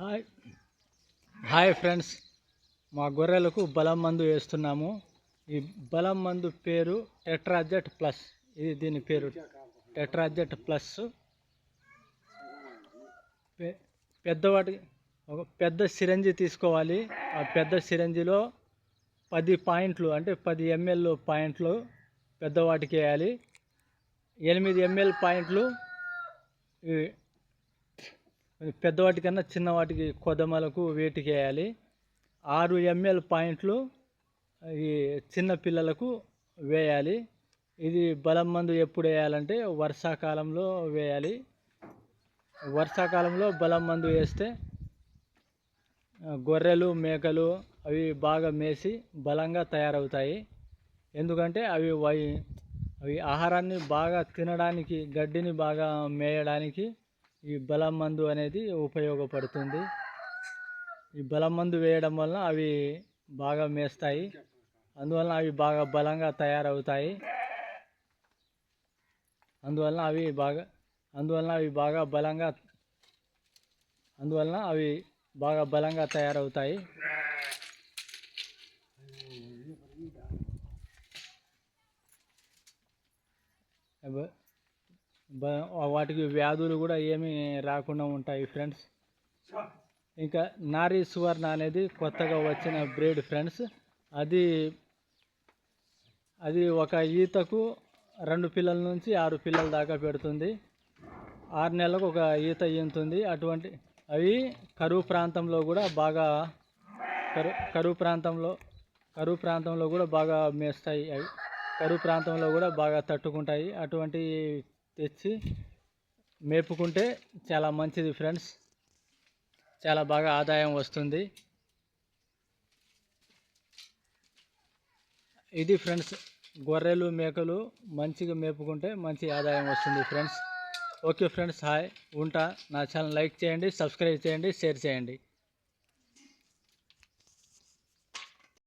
Hi. Hi friends. మా గొర్రెలకు బలం మందు వేస్తున్నాము. ఈ బలం మందు పేరు టెట్రాజెట్ ప్లస్. ఇది దీని పేరు టెట్రాజెట్ ప్లస్. పెద్దవాటి ఒక పెద్ద సిరంజి తీసుకోవాలి. ఆ పెద్ద సిరంజిలో పది పాయింట్లు అంటే పది ఎంఎల్ పాయింట్లు పెద్దవాటికి వేయాలి. ఎనిమిది ఎంఎల్ పాయింట్లు పెద్దవాటికన్నా పెద్దవాటి కన్నా చిన్నవాటికి కొదమలకు వేటికి వేయాలి ఆరు ఎంఎల్ పాయింట్లు ఈ చిన్న పిల్లలకు వేయాలి. ఇది బలం మందు ఎప్పుడు వేయాలంటే వర్షాకాలంలో వేయాలి. వర్షాకాలంలో బలం మందు వేస్తే గొర్రెలు మేకలు అవి బాగా మేసి బలంగా తయారవుతాయి. ఎందుకంటే అవి వై- అవి ఆహారాన్ని బాగా తినడానికి గడ్డిని బాగా మేయడానికి ఈ బలం మందు అనేది ఉపయోగపడుతుంది. ఈ బలం మందు వేయడం వలన అవి బాగా మేస్తాయి. అందువలన అవి బాగా బలంగా తయారవుతాయి. అందువలన అవి బాగా అందువలన అవి బాగా బలంగా అందువలన అవి బాగా బలంగా తయారవుతాయి. వాటికి వ్యాధులు కూడా ఏమీ రాకుండా ఉంటాయి ఫ్రెండ్స్. ఇంకా నారీ సువర్ణ అనేది కొత్తగా వచ్చిన బ్రీడ్ ఫ్రెండ్స్. అది అది ఒక ఈతకు రెండు పిల్లల నుంచి ఆరు పిల్లల దాకా పెడుతుంది. ఆరు నెలలకు ఒక ఈత ఈంతుంది. అటువంటి అవి కరువు ప్రాంతంలో కూడా బాగా కరు కరువు ప్రాంతంలో కరువు ప్రాంతంలో కూడా బాగా మేస్తాయి. అవి కరువు ప్రాంతంలో కూడా బాగా తట్టుకుంటాయి. అటువంటి తెచ్చి మేపుకుంటే చాలా మంచిది ఫ్రెండ్స్. చాలా బాగా ఆదాయం వస్తుంది. ఇది ఫ్రెండ్స్ గొర్రెలు మేకలు మంచిగా మేపుకుంటే మంచి ఆదాయం వస్తుంది ఫ్రెండ్స్. ఓకే ఫ్రెండ్స్ హాయ్ ఉంటా. నా ఛానల్ లైక్ చేయండి సబ్స్క్రైబ్ చేయండి షేర్ చేయండి.